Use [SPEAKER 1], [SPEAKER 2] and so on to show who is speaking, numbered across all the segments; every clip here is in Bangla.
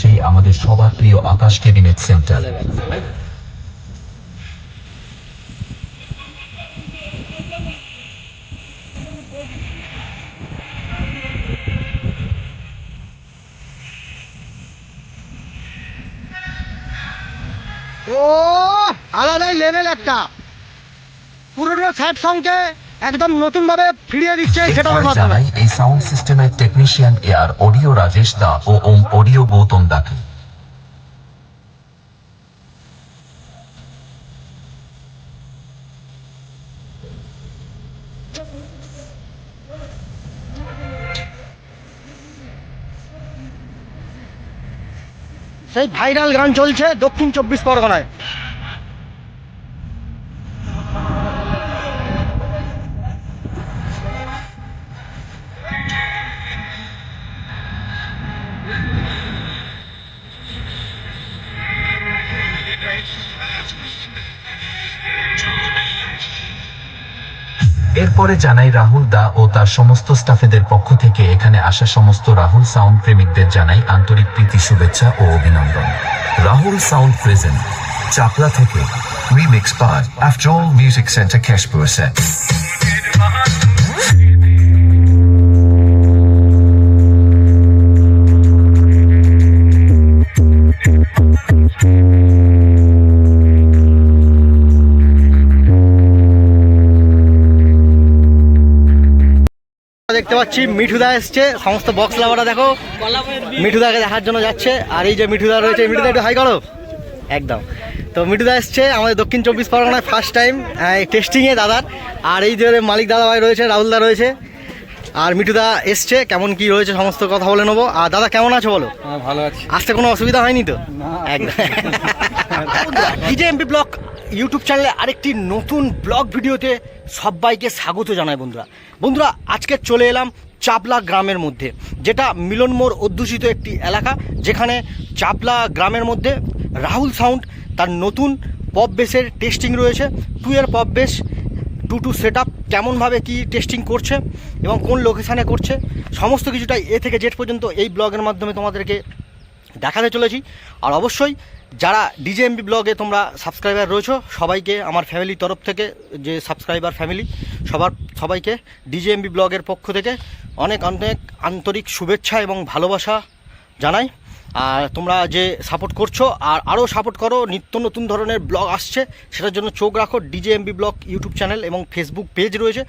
[SPEAKER 1] সেই আমাদের সবার প্রিয় আকাশ কেবিনেট সেন্টার।
[SPEAKER 2] ও আলাদাই লেভেল একটা। পুরোনো স্যাড সংকে একদম নতুন ভাবে ফিরিয়ে দিচ্ছে সেটা
[SPEAKER 1] এরপরে
[SPEAKER 2] মাধ্যমে।
[SPEAKER 1] এই সাউন্ড সিস্টেমের technician air audio Rajesh da ও ওম অডিও গৌতম দাকে।
[SPEAKER 2] সেই ভাইরাল গান চলছে দক্ষিণ চব্বিশ পরগনায়।
[SPEAKER 1] এরপরে জানাই রাহুল দা ও তার সমস্ত স্টাফেদের পক্ষ থেকে এখানে আসা সমস্ত রাহুল সাউন্ড প্রেমিকদের জানাই আন্তরিক প্রীতি, শুভেচ্ছা ও অভিনন্দন রাহুল সাউন্ড প্রেজেন্ট চাপলা থেকে
[SPEAKER 3] remix par after all music centre Keshpur Set.
[SPEAKER 2] দেখতে পাচ্ছি মিঠুদা এসছে সমস্ত বক্স লাভাররা দেখো। মিঠুদাকে দেখার জন্য যাচ্ছে আর এই যে মিঠুদা রয়েছে মিঠুদা একটু হাই করো। একদম। তো মিঠুদা এসছে আমাদের দক্ষিণ চব্বিশ পরগনায় ফার্স্ট টাইম টেস্টিংয়ে দাদার। আর এই যে মালিক দাদা ভাই রয়েছে রাহুলদা রয়েছে। আর মিঠুদা এসছে কেমন কি রয়েছে সমস্ত কথা বলে নেব। আর দাদা কেমন আছো বলো?
[SPEAKER 4] হ্যাঁ ভালো আছি।
[SPEAKER 2] আসতে কোনো অসুবিধা হয়নি তো? একদম। ডিজে এমপি ব্লগ ইউটিউব চ্যানেলে আরেকটি নতুন ব্লগ ভিডিওতে সবাইকে স্বাগত জানাই বন্ধুরা। বন্ধুরা, আজকে চলে এলাম চাপলা গ্রামের মধ্যে, যেটা মিলনমোড় অধ্যুষিত একটি এলাকা, যেখানে চাপলা গ্রামের মধ্যে রাহুল সাউন্ড তার নতুন পপ বেসের টেস্টিং রয়েছে। টু এর pop bass two two set up কেমনভাবে কী টেস্টিং করছে এবং কোন লোকেশানে করছে, সমস্ত কিছুটাই এ থেকে জেড পর্যন্ত এই ব্লগের মাধ্যমে তোমাদেরকে দেখাতে চলেছি। আর অবশ্যই যারা ডিজেএমবি ব্লগে তোমরা সাবস্ক্রাইবার রয়েছো, সবাইকে আমার ফ্যামিলির তরফ থেকে, যে সাবস্ক্রাইবার ফ্যামিলি সবার, সবাইকে ডিজেএমবি ব্লগের পক্ষ থেকে অনেক অনেক আন্তরিক শুভেচ্ছা এবং ভালোবাসা জানাই। আর তোমরা যে সাপোর্ট করছ, আর আরও সাপোর্ট করো, নিত্য নতুন ধরনের ব্লগ আসছে, সেটার জন্য চোখ রাখো ডিজেএমবি ব্লগ ইউটিউব চ্যানেল এবং ফেসবুক পেজ রয়েছে।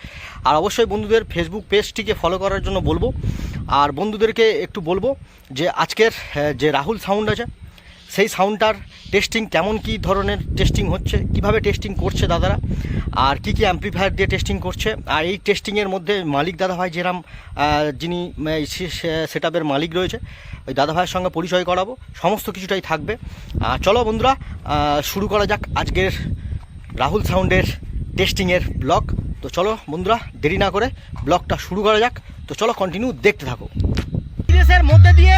[SPEAKER 2] আর অবশ্যই বন্ধুদের ফেসবুক পেজটিকে ফলো করার জন্য বলব। আর বন্ধুদেরকে একটু বলব যে আজকের যে রাহুল সাউন্ড আছে, সেই সাউন্ডটার টেস্টিং কেমন কি ধরনের টেস্টিং হচ্ছে, কীভাবে টেস্টিং করছে দাদারা, আর কি কি অ্যাম্প্লিফায়ার দিয়ে টেস্টিং করছে, আর এই টেস্টিংয়ের মধ্যে মালিক দাদা ভাই যেরাম যিনি সেট মালিক রয়েছে, ওই দাদা ভাইয়ের সঙ্গে পরিচয় করাবো, সমস্ত কিছুটাই থাকবে। চলো বন্ধুরা শুরু করা যাক আজকের রাহুল সাউন্ডের টেস্টিংয়ের ব্লগ তো চলো বন্ধুরা, দেরি না করে ব্লগটা শুরু করা যাক। তো চলো কন্টিনিউ দেখতে থাকো। সিরিজের মধ্যে দিয়ে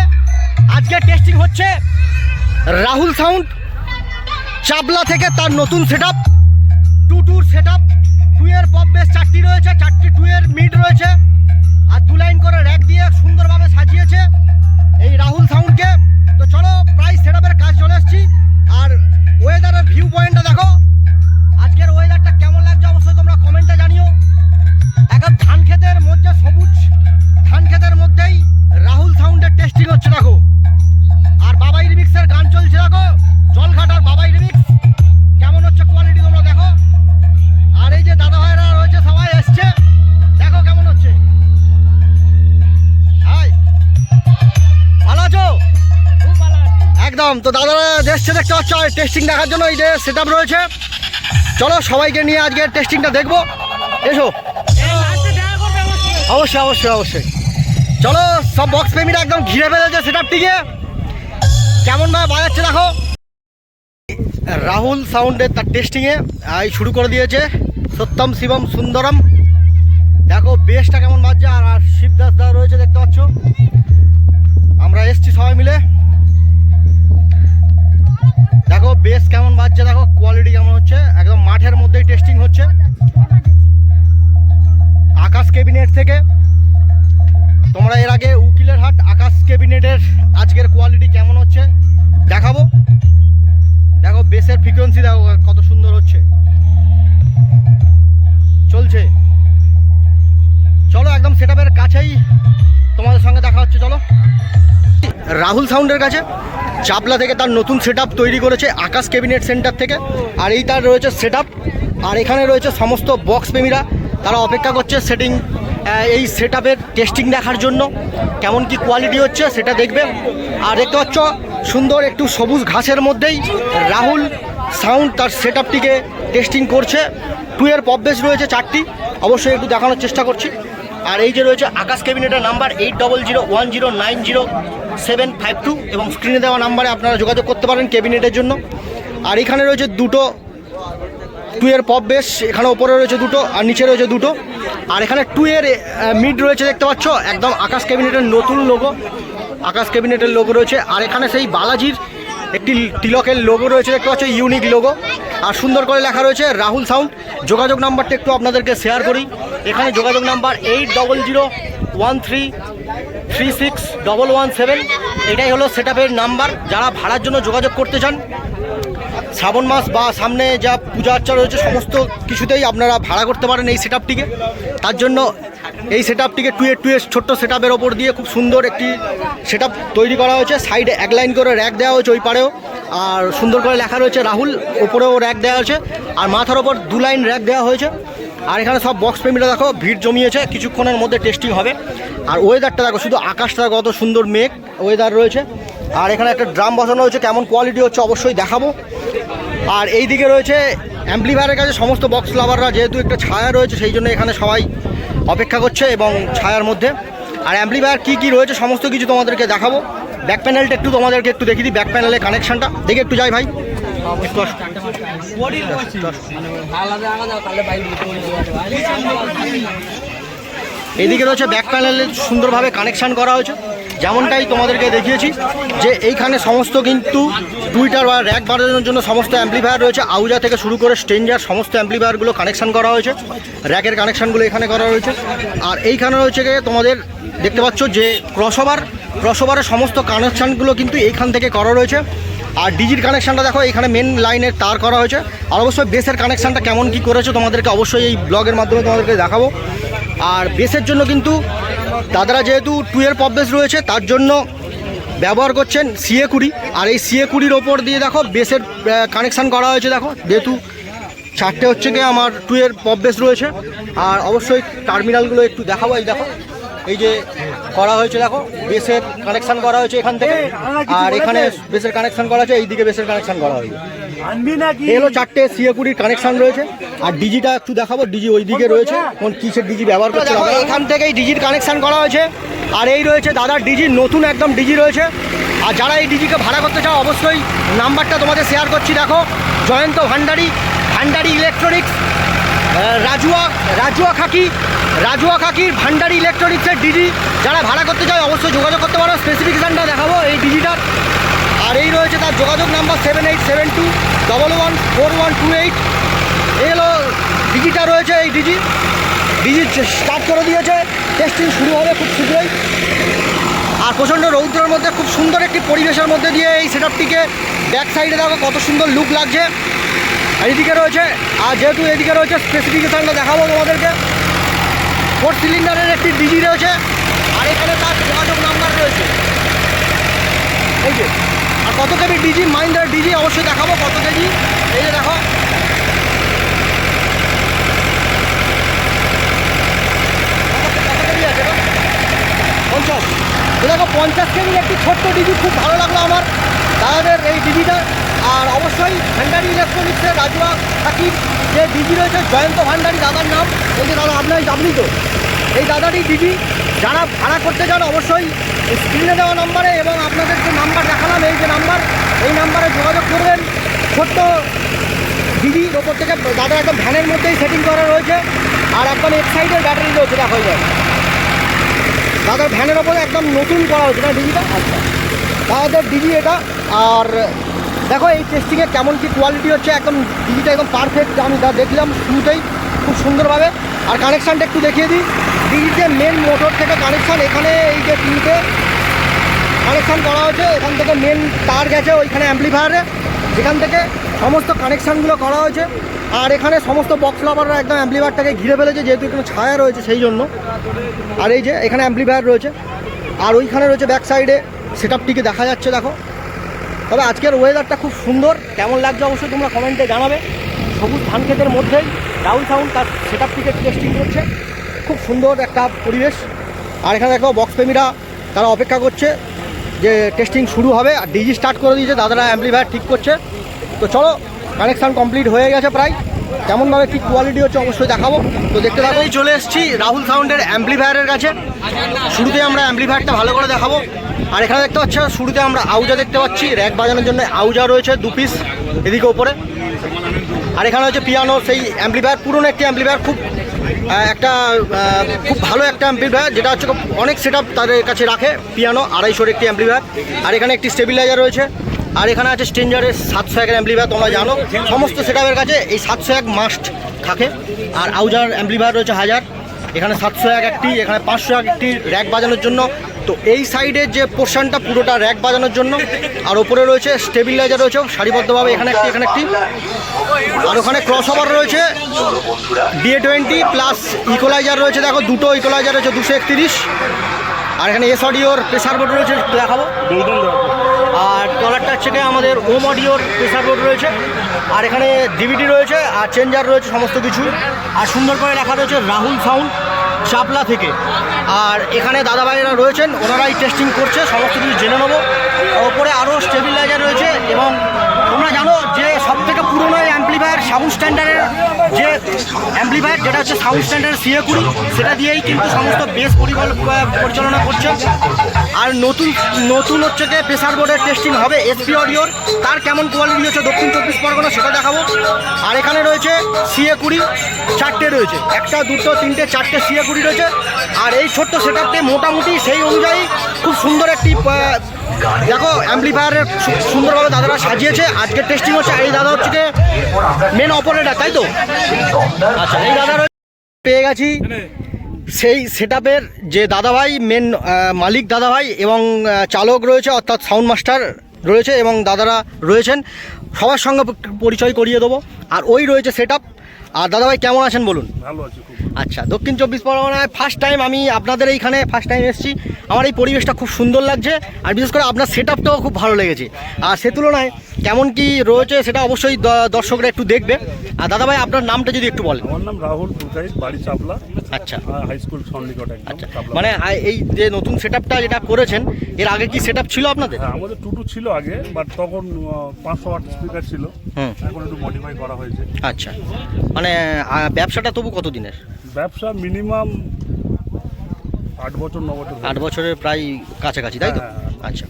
[SPEAKER 2] আজকে টেস্টিং হচ্ছে রাহুল সাউন্ড। চাবলা থেকে তার নতুন সেট আপ টু টুর সেট আপ টু এর পপ বেস চারটি রয়েছে, চারটি টু এর মিড রয়েছে, আর দু লাইন করে র্যাক দিয়ে সুন্দরভাবে সাজিয়েছে এই রাহুল সাউন্ডকে তো চলো, প্রায় সেট আপের কাজ চলে এসেছি, আর ওয়েদারের ভিউ পয়েন্টটা দেখো। আজকের ওয়েদারটা কেমন লাগছে অবশ্যই তোমরা কমেন্টে জানিও। একদম ধান ক্ষেতের মধ্যে সবুজ, ধান ক্ষেতের মধ্যেই রাহুল সাউন্ডের টেস্টিং হচ্ছে, দেখো। আর বাবাই রিমিক্সের গান চলছে, দেখো। জলঘাটার বাবাই রিমিক্স কেমন হচ্ছে কোয়ালিটি তোমরা দেখো। আর এই যে দাদা ভাইরা রয়েছে, সবাই এসছে। দেখো কেমন হচ্ছে। হাই। ভালো আছো? একদম, তো দাদারা এসছে দেখতে পাচ্ছ টেস্টিং দেখার জন্য এই যে সেট রয়েছে। চলো সবাইকে নিয়ে আজকে টেস্টিংটা দেখব। এসো। অবশ্যই অবশ্যই অবশ্যই। চলো, সব বক্স প্রেমীরা একদম ঘিরে ফেলেছে সেটআপটিকে কেমন ভাবে বাজাচ্ছে দেখো। রাহুল সাউন্ডে তার টেস্টিংয়ে এই শুরু করে দিয়েছে। সত্যম, শিবম, সুন্দরম। দেখো বেসটা কেমন বাজছে, আর আর শিবদাস দা রয়েছে, দেখতে পাচ্ছ? আমরা এসছি সবাই মিলে। দেখো বেস কেমন বাজছে, দেখো কোয়ালিটি কেমন হচ্ছে। একদম মাঠের মধ্যেই টেস্টিং হচ্ছে। আকাশ ক্যাবিনেট থেকে। তোমরা এর আগে উকিলের হাট, আকাশ ক্যাবিনেটের আজকের কোয়ালিটি কেমন হচ্ছে ফ্রিকোয়েন্সি দেখো কত সুন্দর হচ্ছে। চলছে। চলো একদম সেটআপের কাছেই তোমাদের সঙ্গে দেখা হচ্ছে, চলো। রাহুল সাউন্ডের কাছে, চাপলা থেকে তার নতুন সেট তৈরি করেছে আকাশ ক্যাবিনেট সেন্টার থেকে। আর এই তার রয়েছে সেট আর এখানে রয়েছে সমস্ত বক্স প্রেমীরা, তারা অপেক্ষা করছে সেটিং এই সেট টেস্টিং দেখার জন্য কেমন কি কোয়ালিটি হচ্ছে সেটা দেখবে। আর দেখতে পাচ্ছ, সুন্দর একটু সবুজ ঘাসের মধ্যেই রাহুল সাউন্ড তার সেট আপটিকে টেস্টিং করছে। টু এর পববেস রয়েছে চারটি, অবশ্যই একটু দেখানোর চেষ্টা করছি। আর এই যে রয়েছে আকাশ ক্যাবিনেটের number eight double zero one zero nine zero seven five two এবং স্ক্রিনে দেওয়া নাম্বারে আপনারা যোগাযোগ করতে পারেন ক্যাবিনেটের জন্য। আর এখানে রয়েছে দুটো টু এর পপ বেস এখানে ওপরে রয়েছে দুটো আর নিচে রয়েছে দুটো। আর এখানে টু এর মিড রয়েছে, দেখতে পাচ্ছ? একদম আকাশ ক্যাবিনেটের নতুন লোগো আকাশ ক্যাবিনেটের লোগো রয়েছে। আর এখানে সেই বালাজির একটি তিলকের লোগো রয়েছে, দেখতে পাচ্ছ? ইউনিক লোগো আর সুন্দর করে লেখা রয়েছে রাহুল সাউন্ড যোগাযোগ নাম্বারটা একটু আপনাদেরকে শেয়ার করি। এখানে যোগাযোগ number eight double zero one three three six double one seven এটাই হলো সেট নাম্বার যারা ভাড়ার জন্য যোগাযোগ করতে চান শ্রাবণ মাস বা সামনে যা পূজা আর্চা রয়েছে, সমস্ত কিছুতেই আপনারা ভাড়া করতে পারেন এই সেট তার জন্য এই সেট আপটিকে টু এর টু এর ছোট্ট সেট আপের ওপর দিয়ে খুব সুন্দর একটি সেট তৈরি করা হয়েছে। সাইডে এক লাইন করে র্যাক দেওয়া হয়েছে ওই পারেও। আর সুন্দর করে লেখা রয়েছে রাহুল, ওপরেও র্যাক দেওয়া হয়েছে। আর মাথার ওপর দু লাইন র্যাক দেওয়া হয়েছে। আর এখানে সব বক্স প্রেমীরা দেখো, ভিড় জমিয়েছে, কিছুক্ষণের মধ্যে টেস্টিং হবে। আর ওয়েদারটা দেখো, শুধু আকাশটা কত সুন্দর মেঘ ওয়েদার রয়েছে। আর এখানে একটা ড্রাম বসানো হয়েছে, কেমন কোয়ালিটি হচ্ছে অবশ্যই দেখাবো। আর এই দিকে রয়েছে অ্যাম্পলিফায়ারের কাছে সমস্ত বক্স লাভাররা যেহেতু একটা ছায়া রয়েছে, সেই জন্য এখানে সবাই অপেক্ষা করছে এবং ছায়ার মধ্যে। আর অ্যাম্পলিফায়ার কী কী রয়েছে, সমস্ত কিছু তোমাদেরকে দেখাবো। ব্যাক প্যানেলটা একটু তোমাদেরকে একটু দেখিয়ে দিই ব্যাক প্যানেলের কানেকশানটা দেখে একটু যাই ভাই। এদিকে রয়েছে ব্যাক প্যানেলে সুন্দরভাবে কানেকশান করা হয়েছে। যেমনটাই তোমাদেরকে দেখিয়েছি যে এইখানে সমস্ত কিন্তু টুইটার বা র্যাক বাড়ানোর জন্য সমস্ত অ্যাম্পলিফায়ার রয়েছে। আউজা থেকে শুরু করে স্টেঞ্জার সমস্ত অ্যাম্পলিফায়ারগুলো কানেকশান করা হয়েছে। র্যাকের কানেকশানগুলো এখানে করা রয়েছে আর এইখানে রয়েছে গিয়ে তোমাদের দেখতে পাচ্ছ যে ক্রসওভার ক্রসওভারের সমস্ত কানেকশানগুলো কিন্তু এইখান থেকে করা রয়েছে। আর ডিজির কানেকশানটা দেখো এখানে মেন লাইনের তার করা হয়েছে। আর অবশ্যই বেসের কানেকশানটা কেমন কি করেছে তোমাদেরকে অবশ্যই এই ব্লগের মাধ্যমে তোমাদেরকে দেখাবো। আর বেসের জন্য কিন্তু দাদারা যেহেতু টু এর পপ রয়েছে তার জন্য ব্যবহার করছেন সিএ কুড়ি। আর এই সিএ কুড়ির ওপর দিয়ে দেখো বেসের কানেকশান করা হয়েছে দেখো। যেহেতু চারটে হচ্ছে গিয়ে আমার টু এর পপ রয়েছে আর অবশ্যই টার্মিনালগুলো একটু দেখাবো এই দেখো। এই যে করা হয়েছে দেখো বেসের কানেকশন করা হয়েছে এখান থেকে। আর এখানে বেসের কানেকশন করা হয়েছে এইদিকে বেসের কানেকশান করা হয়েছে। এই হলো চারটে সিএ কুড়ির কানেকশন রয়েছে। আর ডিজিটা একটু দেখাবো ডিজি ওই দিকে রয়েছে। কোন কিসের ডিজি ব্যবহার করছে এখান থেকেই ডিজির কানেকশন করা হয়েছে। আর এই রয়েছে দাদার ডিজি নতুন একদম ডিজি রয়েছে। আর যারা এই ডিজিকে ভাড়া করতে চাও অবশ্যই নাম্বারটা তোমাদের শেয়ার করছি। দেখো জয়ন্ত ভান্ডারি ভান্ডারি ইলেকট্রনিক্স রাজুয়া রাজুয়া খাকি রাজুয়া খাকির ভান্ডারি ইলেকট্রনিক্সের ডিজি। যারা ভাড়া করতে চায় অবশ্যই যোগাযোগ করতে পারো। স্পেসিফিকেশানটা দেখাবো এই ডিজিটার। আর এই রয়েছে তার যোগাযোগ number seven eight seven two double one four one two eight. এই হলো ডিজিটা রয়েছে এই ডিজি। ডিজি স্টার্ট করে দিয়েছে। টেস্টিং শুরু হবে খুব শীঘ্রই। আর প্রচণ্ড রৌদ্রের মধ্যে, খুব সুন্দর একটি পরিবেশের মধ্যে দিয়ে এই সেটআপটিকে ব্যাক সাইডে দেখো কত সুন্দর লুক লাগছে। আর এদিকে রয়েছে, আর যেহেতু এদিকে রয়েছে স্পেসিফিকেশানটা দেখাবো তোমাদেরকে। ফোর সিলিন্ডারের একটি ডিজি রয়েছে। আর এখানে তার যোগাযোগ নাম্বার রয়েছে। এই যে আর কত কেবি ডিজি মাইন্ডার ডিজি অবশ্যই দেখাবো, কত কেজি? এই যে দেখো? পঞ্চাশ। দেখো, পঞ্চাশ কেজির একটি ছোট্ট ডিজি খুব ভালো লাগল আমার। দাদাদের এই ডিজিটা আর অবশ্যই ভান্ডারি ইলেকট্রনিক্সের রাজুয়া থাকির যে ডিজি রয়েছে, জয়ন্ত ভান্ডারি দাদার নাম। এই যে দাদা, আপনার আপনি তো। এই দাদাটি ডিজি যারা ভাড়া করতে চান অবশ্যই স্ক্রিনে দেওয়া নাম্বারে এবং আপনাদের যে নাম্বার দেখালাম, এই যে নাম্বার, এই নাম্বারে যোগাযোগ করবেন। ছোট্ট ডিজির ওপর থেকে, দাদা একদম ভ্যানের মধ্যেই সেটিং করা রয়েছে। আর একদম এক সাইডের ব্যাটারি রয়েছে, দেখা হয়ে যায় দাদার ভ্যানের ওপরে একদম নতুন করা হয়েছে না ডিজিটা আচ্ছা। দাদাদের ডিজি এটা, আর দেখো এই টেস্টিংয়ে কেমন কি কোয়ালিটি হচ্ছে, একদম ডিজিটা একদম পারফেক্ট আমি যা দেখলাম শুরুতেই। খুব সুন্দরভাবে। আর কানেকশানটা একটু দেখিয়ে দিই। ডিজিতে মেন মোটর থেকে কানেকশান। এখানে এই যে টিভিতে কানেকশান করা হয়েছে। এখান থেকে মেন তার গেছে ওইখানে অ্যাম্পলিফায়ারে যেখান থেকে সমস্ত কানেকশানগুলো করা হয়েছে। আর এখানে সমস্ত বক্স লাভাররা একদম অ্যাম্পলিফায়ারটাকে ঘিরে ফেলেছে, যেহেতু এখানে ছায়া রয়েছে সেই জন্য। আর এই যে এখানে অ্যাম্পলিফায়ার রয়েছে। আর ওইখানে রয়েছে ব্যাক সাইডে সেট আপটিকে দেখা যাচ্ছে, দেখো। তবে আজকের ওয়েদারটা খুব সুন্দর। কেমন লাগছে অবশ্যই তোমরা কমেন্টে জানাবে। সবুজ ধান ক্ষেতের মধ্যেই রাহুল সাউন্ড তার সেট আপটিকে টেস্টিং করছে। খুব সুন্দর একটা পরিবেশ। আর এখানে দেখো বক্স প্রেমীরা তারা অপেক্ষা করছে যে টেস্টিং শুরু হবে। আর ডিজি স্টার্ট করে দিয়েছে, দাদারা অ্যাম্পলিফায়ার ঠিক করছে। তো চলো কানেকশান কমপ্লিট হয়ে গেছে প্রায়। কেমনভাবে কী কোয়ালিটি হচ্ছে অবশ্যই দেখাবো। তো দেখতে থাকো। চলে এসেছি রাহুল সাউন্ডের অ্যাম্পলিফায়ারের কাছে। শুরুতে আমরা অ্যাম্পলিফায়ারটা ভালো করে দেখাবো। আর এখানে দেখতে পাচ্ছ, শুরুতে আমরা আউজা দেখতে পাচ্ছি। র্যাক বাজানোর জন্য আউজা রয়েছে দু পিস এদিকে ওপরে আর এখানে হচ্ছে পিয়ানো সেই অ্যাম্পলিফায়ার পুরনো একটি অ্যাম্পলিফায়ার খুব একটা খুব ভালো একটা অ্যাম্পলিফায়ার যেটা হচ্ছে অনেক সেট তাদের কাছে রাখে পিয়ানো আড়াইশোর একটি অ্যাম্পলিফায়ার আর এখানে একটি স্টেবিলাইজার রয়েছে, আর এখানে আছে স্টেঞ্জারের সাতশো একের অ্যাম্পলিফায়ার তোমরা জানো, সমস্ত সেট কাছে এই সাতশো এক মাস্ট থাকে, আর আউজার অ্যাম্পলিফায়ার রয়েছে হাজার এখানে সাতশো এক একটি, এখানে পাঁচশো এক একটি র্যাক বাজানোর জন্য। তো এই সাইডের যে পোর্শনটা, পুরোটা র্যাক বাজানোর জন্য। আর ওপরে রয়েছে স্টেবিলাইজার রয়েছে, সারিবদ্ধভাবে এখানে একটি এখানে একটি। আর ওখানে ক্রস ওভার রয়েছে ডিএ টোয়েন্টি প্লাস ইকোলাইজার রয়েছে। দেখো, দুটো ইকোলাইজার রয়েছে, দুশো একত্রিশ। আর এখানে এস অডিওর প্রেসার বোর্ড রয়েছে দেখাবো। হচ্ছে আমাদের ওম অডিওর প্রেসার বোর্ড রয়েছে, আর এখানে ডিভিডি রয়েছে, আর চেঞ্জার রয়েছে সমস্ত কিছু। আর সুন্দর করে লেখা রয়েছে রাহুল সাউন্ড চাপলা থেকে। আর এখানে দাদাভাইরা রয়েছেন, ওনারাই টেস্টিং করছে, সমস্ত কিছু জেনে নেব। ওপরে আরও স্টেবিলাইজার রয়েছে, এবং তোমরা জানো যে সব থেকে পুরোনো অ্যাম্পলিফায়ার সাউন্ড স্ট্যান্ডার্ডের যে অ্যাম্পলিফায়ার যেটা হচ্ছে সাউন্ড স্ট্যান্ডার্ড সিএ কুড়ি, সেটা দিয়েই কিন্তু সমস্ত বেস পরিচালনা করছে। আর নতুন নতুন হচ্ছে যে প্রেসার বোর্ডের টেস্টিং হবে এসপি অডিওর তার কেমন কোয়ালিটি হচ্ছে দক্ষিণ চব্বিশ পরগনা সেটা দেখাবো। আর এখানে রয়েছে সিএ কুড়ি, চারটে রয়েছে। একটা, দুটো, তিনটে, চারটে সিএ কুড়ি রয়েছে। আর এই ছোট্ট সেটআপটি মোটামুটি সেই অনুযায়ী খুব সুন্দর একটি দেখো অ্যাম্পলিফায়ারের সুন্দরভাবে দাদারা সাজিয়েছে। আজকে টেস্টিং হচ্ছে এই দাদা হচ্ছে যে মেন অপারেটার তাই তো? আচ্ছা এই দাদা পেয়ে গেছি। সেই সেটআপের যে দাদাভাই মেন মালিক দাদাভাই এবং চালক রয়েছে অর্থাৎ সাউন্ড মাস্টার রয়েছে এবং দাদারা রয়েছেন সবার সঙ্গে পরিচয় করিয়ে দেবো। আর ওই রয়েছে সেটআপ আর দাদাভাই কেমন আছেন বলুন?
[SPEAKER 4] ভালো আছি
[SPEAKER 2] আচ্ছা দক্ষিণ চব্বিশ পরগনায় ফার্স্ট টাইম আমি আপনাদের এইখানে ফার্স্ট টাইম এসেছি। আমার এই পরিবেশটা খুব সুন্দর লাগছে। আর বিশেষ করে আপনার সেট খুব ভালো লেগেছে। আর সে তুলনায় কেমন কি রয়েছে সেটা অবশ্যই দর্শকরা একটু দেখবে। আর দাদাভাই আপনার নামটা যদি একটু বলেন।
[SPEAKER 4] আমার নাম রাহুল পুরকাই বাড়ি চাপলা।
[SPEAKER 2] আচ্ছা।
[SPEAKER 4] হাই স্কুল সন্নিকট
[SPEAKER 2] আচ্ছা। মানে এই যে নতুন সেট আপটা যেটা করেছেন এর আগে কি সেট ছিল আপনাদের?
[SPEAKER 4] হ্যাঁ আমাদের টুটু ছিল আগে বাট তখন পাঁচশো ওয়াট স্পিকার ছিল।
[SPEAKER 2] হুম।
[SPEAKER 4] এখন একটু মডিফাই করা হয়েছে।
[SPEAKER 2] আচ্ছা। মানে ব্যবসাটা তবু কত দিনের
[SPEAKER 4] ব্যবসা মিনিমাম আট বছর ন বছর
[SPEAKER 2] আট বছরের প্রায় কাছাকাছি তাই তো?
[SPEAKER 4] হ্যাঁ, হ্যাঁ।
[SPEAKER 2] আচ্ছা।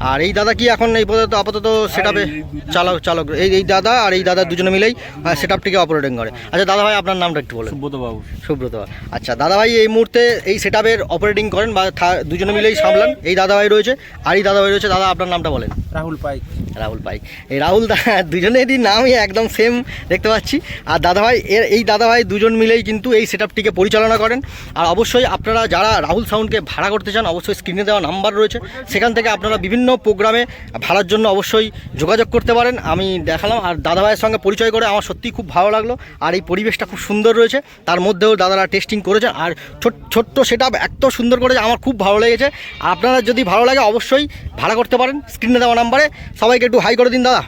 [SPEAKER 2] আর এই দাদা কি এখন এই পর্যন্ত আপাতত সেট আপে চালক চালক। এই এই দাদা আর এই দাদা দুজনে মিলেই সেট আপটিকে অপারেটিং করে। আচ্ছা দাদা ভাই আপনার নামটা একটু বলুন।
[SPEAKER 4] সুব্রত বাবু।
[SPEAKER 2] সুব্রত আচ্ছা দাদা ভাই এই মুহূর্তে এই সেট আপের অপারেটিং করেন বা থা- দুজনে মিলেই সামলান। এই দাদা ভাই রয়েছে। আর এই দাদা ভাই রয়েছে। দাদা আপনার নামটা বলেন।
[SPEAKER 5] রাহুল পাইক।
[SPEAKER 2] রাহুল পাই এই রাহুল দা দুজনেরই নামই একদম সেম দেখতে পাচ্ছি। আর দাদাভাই এর এই দাদাভাই দুজন মিলেই কিন্তু এই সেট আপটিকে পরিচালনা করেন। আর অবশ্যই আপনারা যারা রাহুল সাউন্ডকে ভাড়া করতে চান অবশ্যই স্ক্রিনে দেওয়া নাম্বার রয়েছে। সেখান থেকে আপনারা বিভিন্ন প্রোগ্রামে ভাড়ার জন্য অবশ্যই যোগাযোগ করতে পারেন। আমি দেখালাম আর দাদাভাইয়ের সঙ্গে পরিচয় করে আমার সত্যিই খুব ভালো লাগল আর এই পরিবেশটা খুব সুন্দর রয়েছে। তার মধ্যেও দাদারা টেস্টিং করেছেন আর ছোট- ছোট্ট সেট আপ এত সুন্দর করেছে, আমার খুব ভালো লেগেছে। আর আপনারা যদি ভালো লাগে অবশ্যই ভাড়া করতে পারেন। স্ক্রিনে দেওয়া নাম্বারে সবাইকে একটু হাই করে দিন দাদা।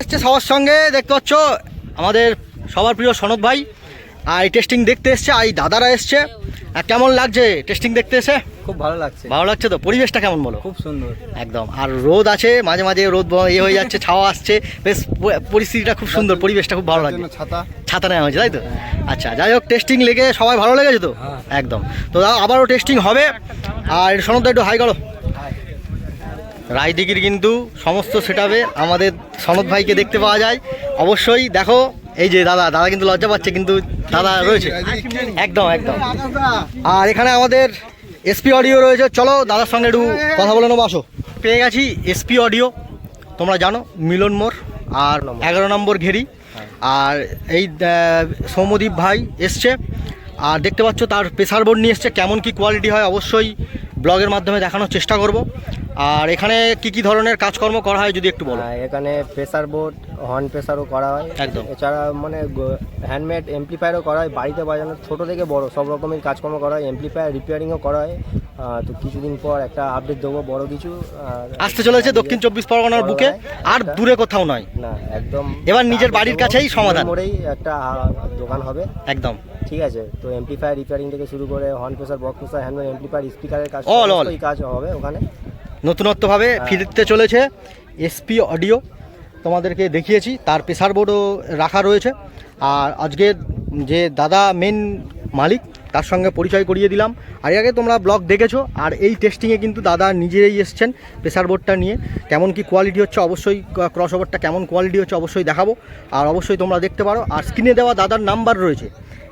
[SPEAKER 2] এসছে সবার সঙ্গে, দেখতে পাচ্ছ আমাদের সবার প্রিয় সনদ ভাই। আর এই টেস্টিং দেখতে এসছে আর এই দাদারা এসছে। আর কেমন লাগছে টেস্টিং দেখতে এসে?
[SPEAKER 5] খুব ভালো লাগছে।
[SPEAKER 2] ভালো লাগছে তো? পরিবেশটা কেমন বলো?
[SPEAKER 5] খুব সুন্দর।
[SPEAKER 2] একদম। আর রোদ আছে মাঝে মাঝে রোদ এ হয়ে যাচ্ছে ছাওয়া আসছে। বেশ পরিস্থিতিটা খুব সুন্দর পরিবেশটা খুব ভালো লাগছে।
[SPEAKER 5] ছাতা।
[SPEAKER 2] ছাতা নেওয়া হয়েছে তাই তো? আচ্ছা যাই হোক টেস্টিং লেগে সবাই ভালো লেগেছে তো? একদম। তো দাদা আবারও টেস্টিং হবে। আর সনদ একটু হাই করো রায়দিঘির কিন্তু সমস্ত সেটাবে আমাদের সনদ ভাইকে দেখতে পাওয়া যায়। অবশ্যই দেখো এই যে দাদা দাদা কিন্তু লজ্জা পাচ্ছে, কিন্তু দাদা রয়েছে। একদম একদম। আর এখানে আমাদের এসপি অডিও রয়েছে। চলো, দাদার সঙ্গে একটু কথা বলে নেব, আসো। পেয়ে গেছি এসপি অডিও। তোমরা জানো, মিলন মোড় আর এগারো নম্বর ঘেরি। আর এই সৌমদীপ ভাই এসছে। আর দেখতে পাচ্ছ, তার প্রেসার বোর্ড নিয়ে এসছে। কেমন কি কোয়ালিটি হয়, অবশ্যই ব্লগের মাধ্যমে দেখানোর চেষ্টা করব। আর এখানে কি কি ধরনের কাজকর্ম করা হয় যদি একটু বলো?
[SPEAKER 5] হ্যাঁ, এখানে প্রেসার বোর্ড হর্ন প্রেসারও করা হয়।
[SPEAKER 2] একদম।
[SPEAKER 5] এছাড়া মানে হ্যান্ডমেড এমপ্লিফায়ারও করা হয়। বাড়িতে বাজানো ছোট থেকে বড় সব রকমের কাজকর্ম করা হয়। এমপ্লিফায়ার রিপেয়ারিংও করা হয়। তো কিছুদিন পর একটা আপডেট দেবো বড় কিছু।
[SPEAKER 2] আসতে চলেছে দক্ষিণ চব্বিশ পরগনার বুকে। আর দূরে কোথাও নয়।
[SPEAKER 5] না একদম
[SPEAKER 2] এবার নিজের বাড়ির কাছেই সমাধান।
[SPEAKER 5] মোড়েই একটা দোকান হবে।
[SPEAKER 2] একদম।
[SPEAKER 5] ঠিক আছে। তো এমপ্লিফায়ার রিপেয়ারিং থেকে শুরু করে horn pressure box pressure handmade amplifier স্পিকারের কাজ
[SPEAKER 2] All.
[SPEAKER 5] সমস্তই কাজ হবে ওখানে।
[SPEAKER 2] নতুনত্বভাবে ফিরতে চলেছে এসপি অডিও তোমাদেরকে দেখিয়েছি তার প্রেসার বোর্ডও রাখা রয়েছে। আর আজকের যে দাদা মেন মালিক তার সঙ্গে পরিচয় করিয়ে দিলাম। আর আগে তোমরা ব্লগ দেখেছ আর এই টেস্টিংয়ে কিন্তু দাদা নিজেই এসছেন প্রেসার বোর্ডটা নিয়ে। কেমন কি কোয়ালিটি হচ্ছে অবশ্যই ক্রস ওভারটা কেমন কোয়ালিটি হচ্ছে অবশ্যই দেখাবো। আর অবশ্যই তোমরা দেখতে পারো। আর স্ক্রিনে দেওয়া দাদার নাম্বার রয়েছে।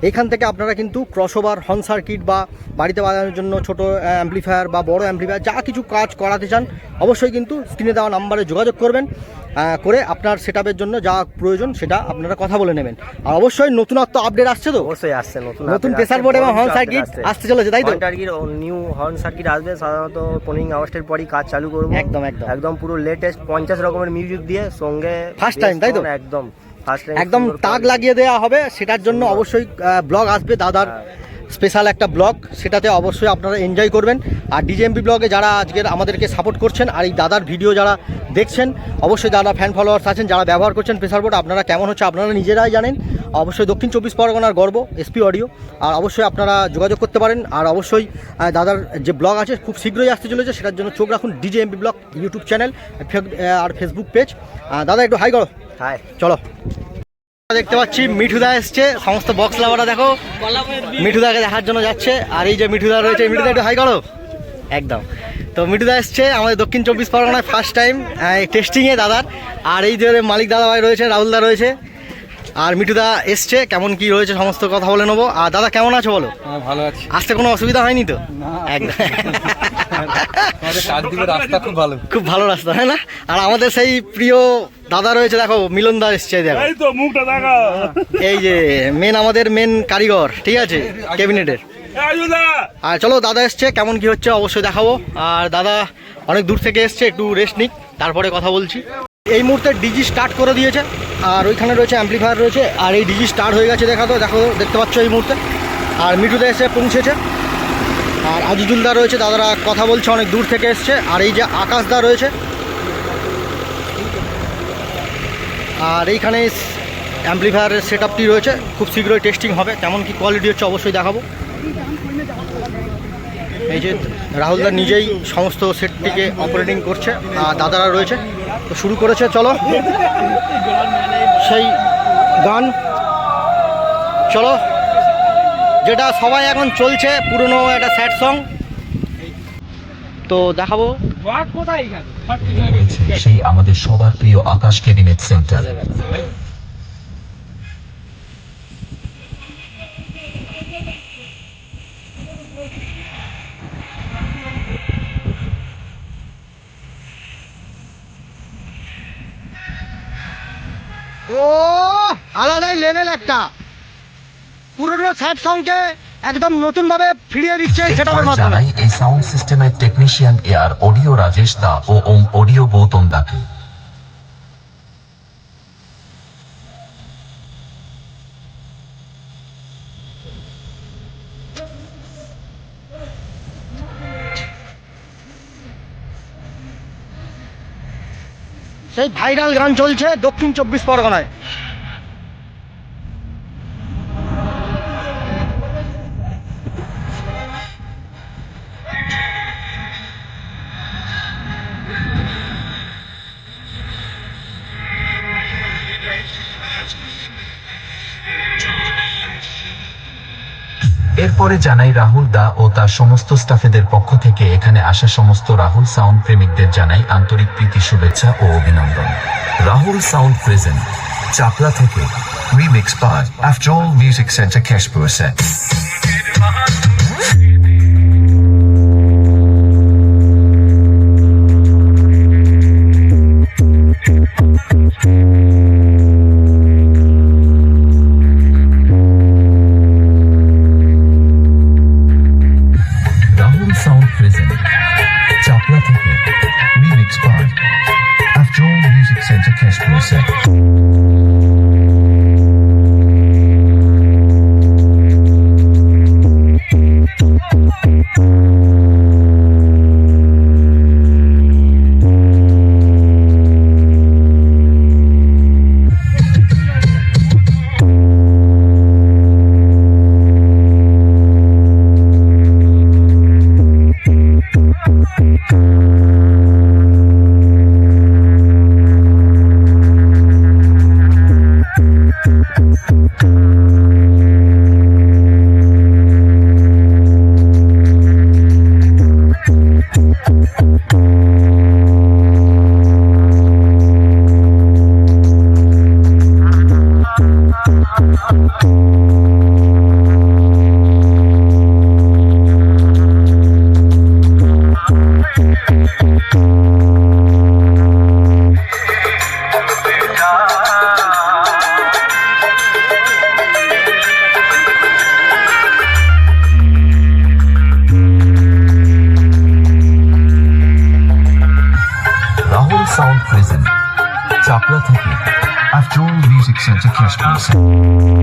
[SPEAKER 2] এখান থেকে আপনারা কিন্তু ক্রসওভার হর্ন সার্কিট বা বাড়িতে বাজানোর জন্য ছোট অ্যাম্পলিফায়ার বা বড় অ্যাম্পলিফায়ার যা কিছু কাজ করাতে চান অবশ্যই কিন্তু স্ক্রিনে দেওয়া নাম্বারে যোগাযোগ করবেন করে আপনার সেট জন্য যা প্রয়োজন সেটা আপনারা কথা বলে নেবেন। আর অবশ্যই নতুনত্ব আপডেট আসছে তো?
[SPEAKER 5] অবশ্যই আসছে নতুন
[SPEAKER 2] নতুন প্রেসার বোর্ড এবং হর্ন সার্কিট আসতে চলেছে তাই তো?
[SPEAKER 5] সার্কিট নিউ হর্ন সার্কিট আসবে সাধারণত পনেরোই আগস্টের পরই কাজ চালু করব।
[SPEAKER 2] একদম, একদম।
[SPEAKER 5] একদম পুরো লেটেস্ট পঞ্চাশ রকমের মিউজিক দিয়ে সঙ্গে ফার্স্ট
[SPEAKER 2] টাইম তাই তো?
[SPEAKER 5] একদম।
[SPEAKER 2] একদম তাক লাগিয়ে দেওয়া হবে সেটার জন্য অবশ্যই ব্লগ আসবে দাদার স্পেশাল একটা ব্লগ সেটাতে অবশ্যই আপনারা এনজয় করবেন। আর ডিজেএমপি ব্লগে যারা আজকের আমাদেরকে সাপোর্ট করছেন আর এই দাদার ভিডিও যারা দেখছেন অবশ্যই যারা ফ্যান ফলোয়ার্স আছেন যারা ব্যবহার করছেন প্রেসার বোর্ড আপনারা কেমন হচ্ছে আপনারা নিজেরাই জানেন। অবশ্যই দক্ষিণ চব্বিশ পরগনার গর্ব এসপি অডিও আর অবশ্যই আপনারা যোগাযোগ করতে পারেন আর অবশ্যই দাদার যে ব্লগ আছে খুব শীঘ্রই আসতে চলেছে সেটার জন্য চোখ রাখুন ডিজেএমপি ব্লগ ইউটিউব চ্যানেল আর ফেসবুক পেজ দাদা একটু হাই করো।
[SPEAKER 5] হাই
[SPEAKER 2] চলো। দেখতে পাচ্ছি মিঠুদা এসছে সমস্ত বক্স লাভাররা দেখো। মিঠুদাকে দেখার জন্য যাচ্ছে আর এই যে মিঠুদা রয়েছে মিঠুদা একটু হাই করো। একদম। তো মিঠুদা এসছে আমাদের দক্ষিণ চব্বিশ পরগনায় ফার্স্ট টাইম টেস্টিংয়ে দাদার। আর এই যে মালিক দাদা ভাই রয়েছে রাহুলদা রয়েছে। আর মিঠুদা এসছে কেমন কি রয়েছে সমস্ত কথা বলে নেব। আর দাদা কেমন আছো বলো?
[SPEAKER 4] হ্যাঁ ভালো আছি।
[SPEAKER 2] আসতে কোনো অসুবিধা হয়নি তো? একদম।
[SPEAKER 4] রাস্তা খুব ভালো।
[SPEAKER 2] খুব ভালো রাস্তা তাই না? আর আমাদের সেই প্রিয় দাদা রয়েছে দেখো মিলন দা এসছে দেখো।
[SPEAKER 4] তো মুখটা দেখা।
[SPEAKER 2] এই যে মেন আমাদের মেন কারিগর ঠিক আছে ক্যাবিনেটের আর চলো দাদা এসছে কেমন কি হচ্ছে অবশ্যই দেখাবো। আর দাদা অনেক দূর থেকে এসছে একটু রেস্ট নিক তারপরে কথা বলছি। এই মুহূর্তে ডিজি স্টার্ট করে দিয়েছে আর ওইখানে রয়েছে অ্যাম্পলিফায়ার রয়েছে আর এই ডিজি স্টার্ট হয়ে গেছে দেখা তো দেখো দেখতে পাচ্ছ এই মুহূর্তে। আর মিঠুদা এসে পৌঁছেছে। আর আজিজুলদা রয়েছে দাদারা কথা বলছে অনেক দূর থেকে এসছে। আর এই যে আকাশদা রয়েছে আর এইখানে অ্যাম্পলিফায়ারের সেট আপটি রয়েছে, খুব শীঘ্রই টেস্টিং হবে, কেমন কি কোয়ালিটি হচ্ছে অবশ্যই দেখাবো। এই যে রাহুলদা নিজেই সমস্ত সেটটিকে অপারেটিং করছে, আর দাদারা রয়েছে। তো শুরু করেছে, চলো। সেই গান। চলো। যেটা সবাই এখন চলছে, পুরনো একটা স্যাড সং তো দেখাবো।
[SPEAKER 1] সেই আমাদের সবার প্রিয় আকাশ ক্যাবিনেট সেন্টার।
[SPEAKER 2] ও আলাদাই লেভেল একটা। পুরনো স্যাড একদম নতুনভাবে ফিরিয়ে দিচ্ছে সেটা
[SPEAKER 1] আর জানাই এই সাউন্ড সিস্টেমের টেকনিশিয়ান এয়ার অডিও রাজেশ দা ও ওম অডিও গৌতম দাকে
[SPEAKER 2] সেই ভাইরাল গান চলছে দক্ষিণ চব্বিশ পরগনায়।
[SPEAKER 1] এরপরে জানাই রাহুল দা ও তার সমস্ত স্টাফেদের পক্ষ থেকে এখানে আসা সমস্ত রাহুল সাউন্ড প্রেমিকদের জানাই আন্তরিক প্রীতি, শুভেচ্ছা ও অভিনন্দন। রাহুল সাউন্ড প্রেজেন্ট চাপলা থেকে
[SPEAKER 3] রিমিক্স পার after all
[SPEAKER 1] music centre Keshpur cash descansa.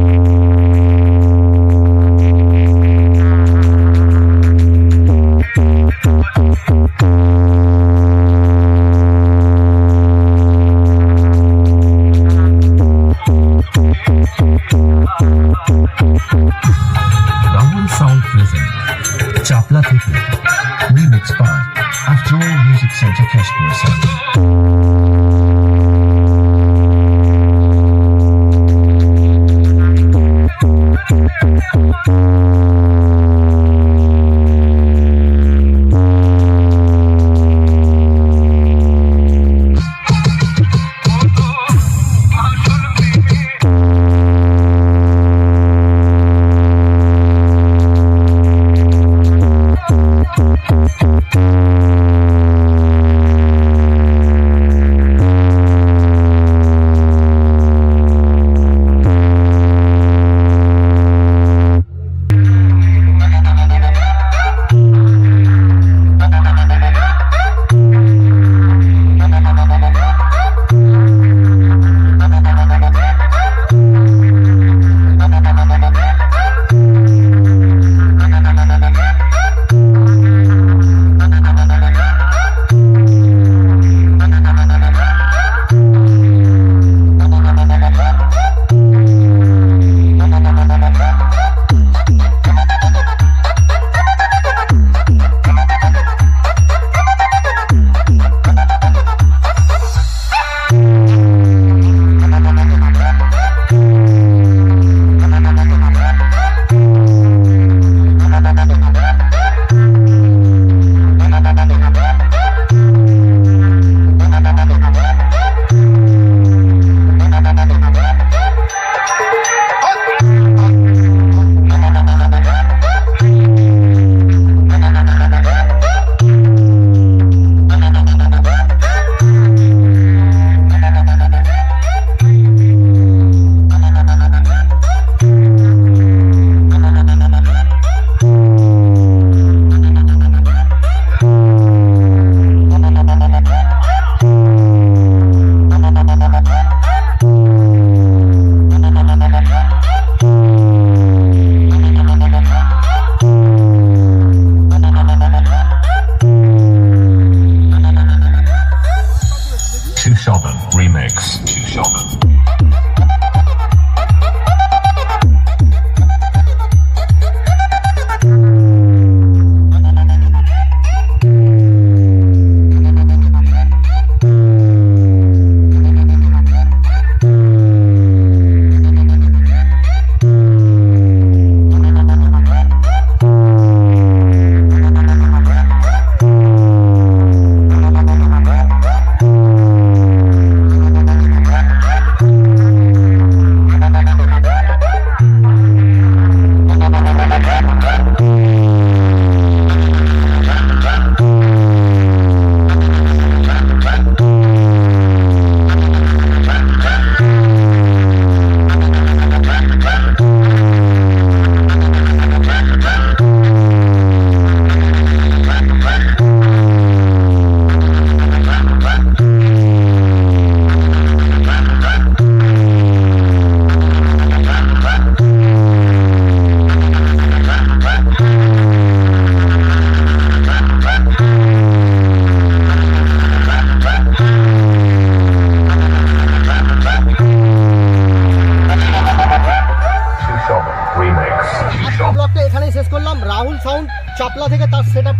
[SPEAKER 2] তার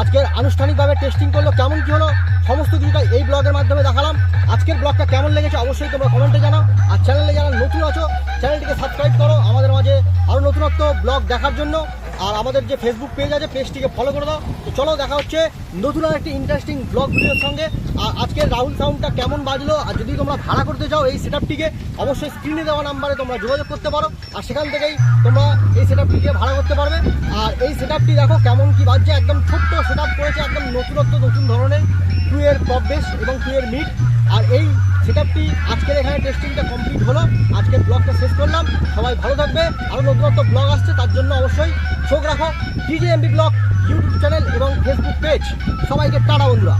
[SPEAKER 2] আজকে আনুষ্ঠানিকভাবে টেস্টিং করল, কেমন কি হলো, সমস্ত কিছুটা এই ব্লগের মাধ্যমে দেখালাম। আজকের ব্লগটা কেমন লেগেছে অবশ্যই তোমরা কমেন্টে জানাও। আর চ্যানেলে যারা নতুন আছো চ্যানেলটিকে সাবস্ক্রাইব করো। আমাদের মাঝে আরও নতুনত্ব ব্লগ দেখার জন্য। আর আমাদের যে ফেসবুক পেজ আছে পেজটিকে ফলো করে দাও। তো চলো, দেখা হচ্ছে নতুন আর একটি ইন্টারেস্টিং ব্লগ ভিডিওর সঙ্গে। আর আজকের রাহুল সাউন্ডটা কেমন বাজলো, আর যদি তোমরা ভাড়া করতে চাও এই সেটআপটিকে অবশ্যই স্ক্রিনে দেওয়া নাম্বারে তোমরা যোগাযোগ করতে পারো। আর সেখান থেকেই তোমরা এই সেটআপটিকে ভাড়া করতে পারবে। আর এই সেটআপটি দেখো কেমন কি বাজছে, একদম ছোট্ট সেটআপ করেছে, একদম নতুনত্ব, নতুন ধরনের। টু এর পপ বেস এবং টু এর মিট আর এই সেটআপটি আজকের এখানে টেস্টিংটা কমপ্লিট হলো। আজকের ব্লগটা শেষ করলাম। সবাই ভালো থাকবে। আরও নতুনত্ব ব্লগ আসছে, তার জন্য অবশ্যই চোখ রাখো। DJ MB blog YouTube channel এবং ফেসবুক পেজ সবাইকে টাটা বন্ধুরা।